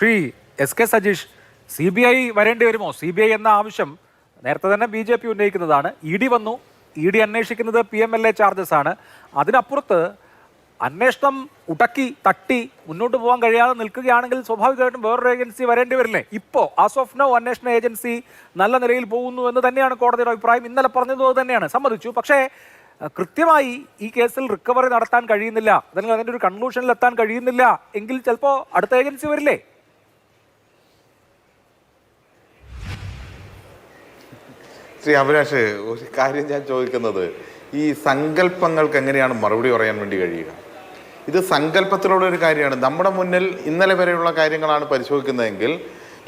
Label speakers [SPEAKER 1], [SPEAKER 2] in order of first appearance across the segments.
[SPEAKER 1] Shri S K Sajeesh C B I വരേണ്ടി വരുമോ? C B I എന്ന ആവശ്യം നേരത്തെ തന്നെ ബി ജെ പി ഉന്നയിക്കുന്നതാണ്. ഇ ഡി വന്നു. ഇ ഡി അന്വേഷിക്കുന്നത് P M L A charges ആണ്. അതിനപ്പുറത്ത് അന്വേഷണം ഉടക്കി തട്ടി മുന്നോട്ട് പോകാൻ കഴിയാതെ നിൽക്കുകയാണെങ്കിൽ സ്വാഭാവികമായിട്ടും വേറൊരു ഏജൻസി വരേണ്ടി വരില്ലേ? ഇപ്പോൾ ആസ് ഓഫ് നോ അന്വേഷണ ഏജൻസി നല്ല നിലയിൽ പോകുന്നു എന്ന് തന്നെയാണ് കോടതിയുടെ അഭിപ്രായം. ഇന്നലെ പറഞ്ഞത് തന്നെയാണ്. സമ്മതിച്ചു. പക്ഷേ കൃത്യമായി ഈ കേസിൽ റിക്കവറി നടത്താൻ കഴിയുന്നില്ല. അല്ലെങ്കിൽ അതിന്റെ ഒരു കൺക്ലൂഷനിൽ എത്താൻ കഴിയുന്നില്ല. എങ്കിൽ ചിലപ്പോൾ അടുത്ത ഏജൻസി വരില്ലേ?
[SPEAKER 2] ശ്രീ അഭിലാഷ് ഒരു കാര്യം ഞാൻ ചോദിക്കുന്നത്. ഈ സങ്കല്പങ്ങൾക്ക് എങ്ങനെയാണ് മറുപടി പറയാൻ വേണ്ടി കഴിയുക? ഇത് സങ്കല്പത്തിലുള്ള ഒരു കാര്യമാണ്. നമ്മുടെ മുന്നിൽ ഇന്നലെ വരെയുള്ള കാര്യങ്ങളാണ് പരിശോധിക്കുന്നതെങ്കിൽ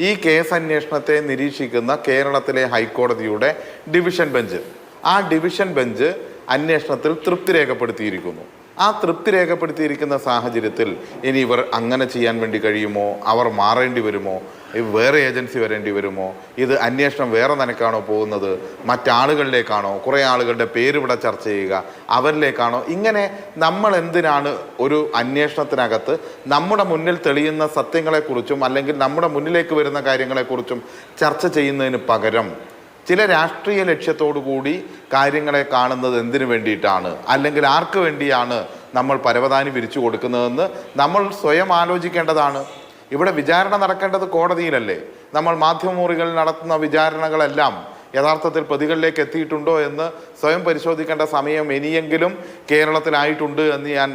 [SPEAKER 2] ഈ കേസ് അന്വേഷണത്തെ നിരീക്ഷിക്കുന്ന കേരളത്തിലെ ഹൈക്കോടതിയുടെ ഡിവിഷൻ ബെഞ്ച് ആ ഡിവിഷൻ ബെഞ്ച് അന്വേഷണത്തിൽ തൃപ്തി രേഖപ്പെടുത്തിയിരിക്കുന്നു. ആ തൃപ്തി രേഖപ്പെടുത്തിയിരിക്കുന്ന സാഹചര്യത്തിൽ ഇനി ഇവർ അങ്ങനെ ചെയ്യാൻ വേണ്ടി കഴിയുമോ? അവർ മാറേണ്ടി വരുമോ? വേറെ ഏജൻസി വരേണ്ടി വരുമോ? ഇത് അന്വേഷണം വേറെ നിനക്കാണോ പോകുന്നത്? മറ്റാളുകളിലേക്കാണോ? കുറേ ആളുകളുടെ പേര് ചർച്ച ചെയ്യുക. അവരിലേക്കാണോ? ഇങ്ങനെ നമ്മൾ എന്തിനാണ് ഒരു അന്വേഷണത്തിനകത്ത് നമ്മുടെ മുന്നിൽ തെളിയുന്ന സത്യങ്ങളെക്കുറിച്ചും അല്ലെങ്കിൽ നമ്മുടെ മുന്നിലേക്ക് വരുന്ന കാര്യങ്ങളെക്കുറിച്ചും ചർച്ച ചെയ്യുന്നതിന് പകരം ചില രാഷ്ട്രീയ ലക്ഷ്യത്തോടു കൂടി കാര്യങ്ങളെ കാണുന്നത് എന്തിനു വേണ്ടിയിട്ടാണ്? അല്ലെങ്കിൽ ആർക്ക് വേണ്ടിയാണ് നമ്മൾ പരവതാനി വിരിച്ചു കൊടുക്കുന്നതെന്ന് നമ്മൾ സ്വയം ആലോചിക്കേണ്ടതാണ്. ഇവിടെ വിചാരണ നടക്കേണ്ടത് കോടതിയിലല്ലേ? നമ്മൾ മാധ്യമമുറികളിൽ നടത്തുന്ന വിചാരണകളെല്ലാം യഥാർത്ഥത്തിൽ പ്രതികളിലേക്ക് എത്തിയിട്ടുണ്ടോ എന്ന് സ്വയം പരിശോധിക്കേണ്ട സമയം ഇനിയെങ്കിലും കേരളത്തിലായിട്ടുണ്ട് എന്ന് ഞാൻ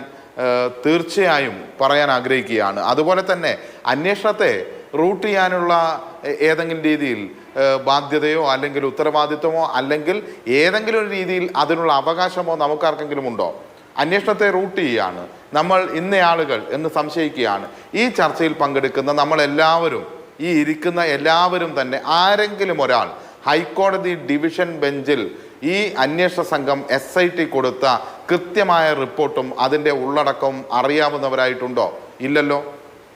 [SPEAKER 2] തീർച്ചയായും പറയാൻ ആഗ്രഹിക്കുകയാണ്. അതുപോലെ തന്നെ അന്വേഷണത്തെ റൂട്ട് ചെയ്യാനുള്ള ഏതെങ്കിലും രീതിയിൽ ബാധ്യതയോ അല്ലെങ്കിൽ ഉത്തരവാദിത്വമോ അല്ലെങ്കിൽ ഏതെങ്കിലും ഒരു രീതിയിൽ അതിനുള്ള അവകാശമോ നമുക്കാർക്കെങ്കിലും ഉണ്ടോ? അന്വേഷണത്തെ റൂട്ട് ചെയ്യുകയാണ് നമ്മൾ ഇന്നയാളുകൾ എന്ന് സംശയിക്കുകയാണ്. ഈ ചർച്ചയിൽ പങ്കെടുക്കുന്ന നമ്മളെല്ലാവരും ഈ ഇരിക്കുന്ന എല്ലാവരും തന്നെ ആരെങ്കിലും ഒരാൾ ഹൈക്കോടതി ഡിവിഷൻ ബെഞ്ചിൽ ഈ അന്വേഷണ സംഘം എസ് ഐ ടി കൊടുത്ത കൃത്യമായ റിപ്പോർട്ടും അതിന്റെ ഉള്ളടക്കവും അറിയാവുന്നവരായിട്ടുണ്ടോ? ഇല്ലല്ലോ.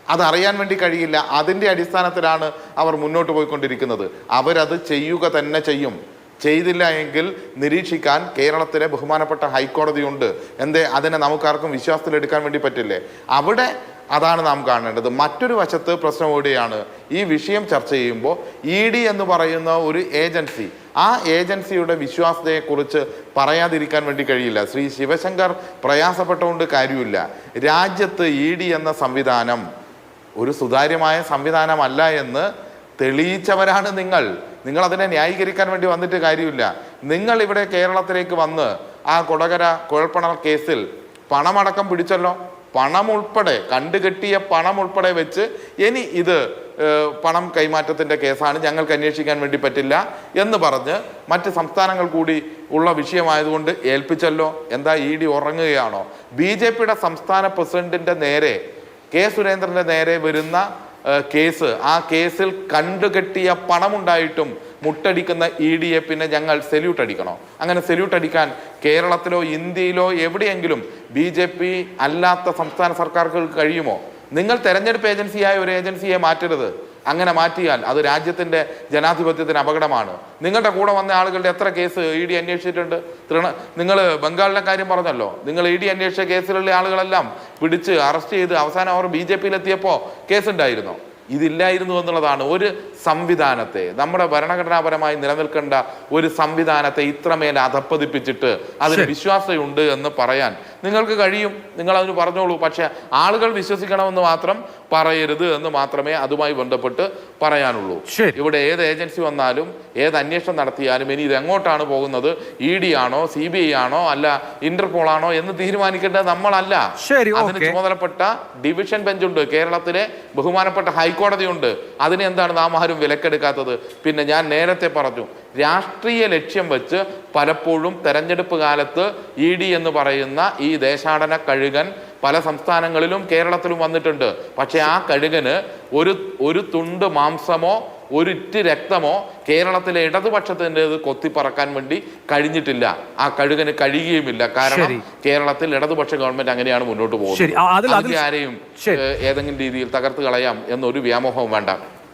[SPEAKER 2] അതറിയാൻ വേണ്ടി കഴിയില്ല. അതിന്റെ അടിസ്ഥാനത്തിലാണ് അവർ മുന്നോട്ട് പോയിക്കൊണ്ടിരിക്കുന്നത്. അവരത് ചെയ്യുക തന്നെ ചെയ്യും. ചെയ്തില്ല എങ്കിൽ നിരീക്ഷിക്കാൻ കേരളത്തിലെ ബഹുമാനപ്പെട്ട ഹൈക്കോടതിയുണ്ട്. എന്തേ? അതിനെ നമുക്കാർക്കും വിശ്വാസത്തിലെടുക്കാൻ വേണ്ടി പറ്റില്ലേ? അവിടെ അതാണ് നാം കാണേണ്ടത്. മറ്റൊരു വശത്ത് പ്രശ്നം കൂടിയാണ് ഈ വിഷയം ചർച്ച ചെയ്യുമ്പോൾ ഇ ഡി എന്ന് പറയുന്ന ഒരു ഏജൻസി ആ ഏജൻസിയുടെ വിശ്വാസതയെക്കുറിച്ച് പറയാതിരിക്കാൻ വേണ്ടി കഴിയില്ല. ശ്രീ ശിവശങ്കർ പ്രയാസപ്പെട്ടുകൊണ്ട് കാര്യമില്ല. രാജ്യത്ത് ഇ എന്ന സംവിധാനം ഒരു സുതാര്യമായ സംവിധാനമല്ല എന്ന് തെളിയിച്ചവരാണ് നിങ്ങൾ. നിങ്ങൾ അതിനെ ന്യായീകരിക്കാൻ വേണ്ടി വന്നിട്ട് കാര്യമില്ല. നിങ്ങൾ ഇവിടെ കേരളത്തിലേക്ക് വന്ന് ആ കൊടകര കുഴൽപ്പണൽ കേസിൽ പണമടക്കം പിടിച്ചല്ലോ. പണം ഉൾപ്പെടെ കണ്ടുകെട്ടിയ പണം ഉൾപ്പെടെ വെച്ച് ഇനി ഇത് പണം കൈമാറ്റത്തിന്റെ കേസാണ് ഞങ്ങൾക്ക് അന്വേഷിക്കാൻ വേണ്ടി പറ്റില്ല എന്ന് പറഞ്ഞ് മറ്റ് സംസ്ഥാനങ്ങൾ കൂടി ഉള്ള വിഷയമായതുകൊണ്ട് ഏൽപ്പിച്ചല്ലോ. എന്താ ഇ ഡി ഉറങ്ങുകയാണോ? ബി ജെ പിയുടെ സംസ്ഥാന പ്രസിഡന്റിന്റെ നേരെ കെ സുരേന്ദ്രന്റെ നേരെ വരുന്ന കേസ്. ആ കേസിൽ കണ്ടുകെട്ടിയ പണമുണ്ടായിട്ടും മുട്ടടിക്കുന്ന ഇ എ പിന്നെ ഞങ്ങൾ സെല്യൂട്ട് അടിക്കണോ? അങ്ങനെ സെല്യൂട്ട് അടിക്കാൻ കേരളത്തിലോ ഇന്ത്യയിലോ എവിടെയെങ്കിലും ബി ജെ പി അല്ലാത്ത സംസ്ഥാന സർക്കാർക്ക് കഴിയുമോ? നിങ്ങൾ തെരഞ്ഞെടുപ്പ് ഏജൻസിയായ ഒരു ഏജൻസിയെ മാറ്റരുത്. അങ്ങനെ മാറ്റിയാൽ അത് രാജ്യത്തിന്റെ ജനാധിപത്യത്തിന് അപകടമാണ്. നിങ്ങളുടെ കൂടെ വന്ന ആളുകളുടെ എത്ര കേസ് ഇ ഡി അന്വേഷിച്ചിട്ടുണ്ട്? തൃണ നിങ്ങൾ ബംഗാളിലെ കാര്യം പറഞ്ഞല്ലോ. നിങ്ങൾ ഇ ഡി അന്വേഷിച്ച കേസിലുള്ള ആളുകളെല്ലാം പിടിച്ച് അറസ്റ്റ് ചെയ്ത് അവസാനം അവർ ബി ജെ പിയിലെത്തിയപ്പോൾ കേസുണ്ടായിരുന്നോ. ഇതില്ലായിരുന്നു എന്നുള്ളതാണ് ഒരു സംവിധാനത്തെ. നമ്മുടെ ഭരണഘടനാപരമായി നിലനിൽക്കേണ്ട ഒരു സംവിധാനത്തെ ഇത്രമേൽ അധപ്പതിപ്പിച്ചിട്ട് അതിന് വിശ്വാസമുണ്ട് എന്ന് പറയാൻ നിങ്ങൾക്ക് കഴിയും. നിങ്ങൾ അതിന് പറഞ്ഞോളൂ. പക്ഷെ ആളുകൾ വിശ്വസിക്കണമെന്ന് മാത്രം പറയരുത് എന്ന് മാത്രമേ അതുമായി ബന്ധപ്പെട്ട് പറയാനുള്ളൂ. ഇവിടെ ഏത് ഏജൻസി വന്നാലും ഏത് അന്വേഷണം നടത്തിയാലും ഇനി ഇത് എങ്ങോട്ടാണ് പോകുന്നത്? ഇ ഡി ആണോ സി ബി ഐ ആണോ അല്ല ഇന്റർപോൾ ആണോ എന്ന് തീരുമാനിക്കേണ്ടത് നമ്മളല്ല. അതിന് ചുമതലപ്പെട്ട ഡിവിഷൻ ബെഞ്ചുണ്ട് കേരളത്തിലെ ബഹുമാനപ്പെട്ട ഹൈക്കോടതിയുണ്ട് അതിനെന്താണ് നാം ആരും വിലക്കെടുക്കാത്തത്? പിന്നെ ഞാൻ നേരത്തെ പറഞ്ഞു രാഷ്ട്രീയ ലക്ഷ്യം വെച്ച് പലപ്പോഴും തെരഞ്ഞെടുപ്പ് കാലത്ത് ഇ ഡി എന്ന് പറയുന്ന ഈ ദേശാടന കഴുകൻ പല സംസ്ഥാനങ്ങളിലും കേരളത്തിലും വന്നിട്ടുണ്ട്. പക്ഷെ ആ കഴുകന് ഒരു ഒരു തുണ്ട് മാംസമോ ഒരിറ്റ് രക്തമോ കേരളത്തിലെ ഇടതുപക്ഷത്തിന്റെത് കൊത്തിപ്പറക്കാൻ വേണ്ടി കഴിഞ്ഞിട്ടില്ല. ആ കഴുകന് കഴിയുകയുമില്ല. കാരണം. കേരളത്തിൽ ഇടതുപക്ഷ ഗവൺമെന്റ് അങ്ങനെയാണ് മുന്നോട്ട് പോകുന്നത്. ആരെയും ഏതെങ്കിലും രീതിയിൽ തകർത്ത് കളയാം എന്നൊരു വ്യാമോഹവും വേണ്ട.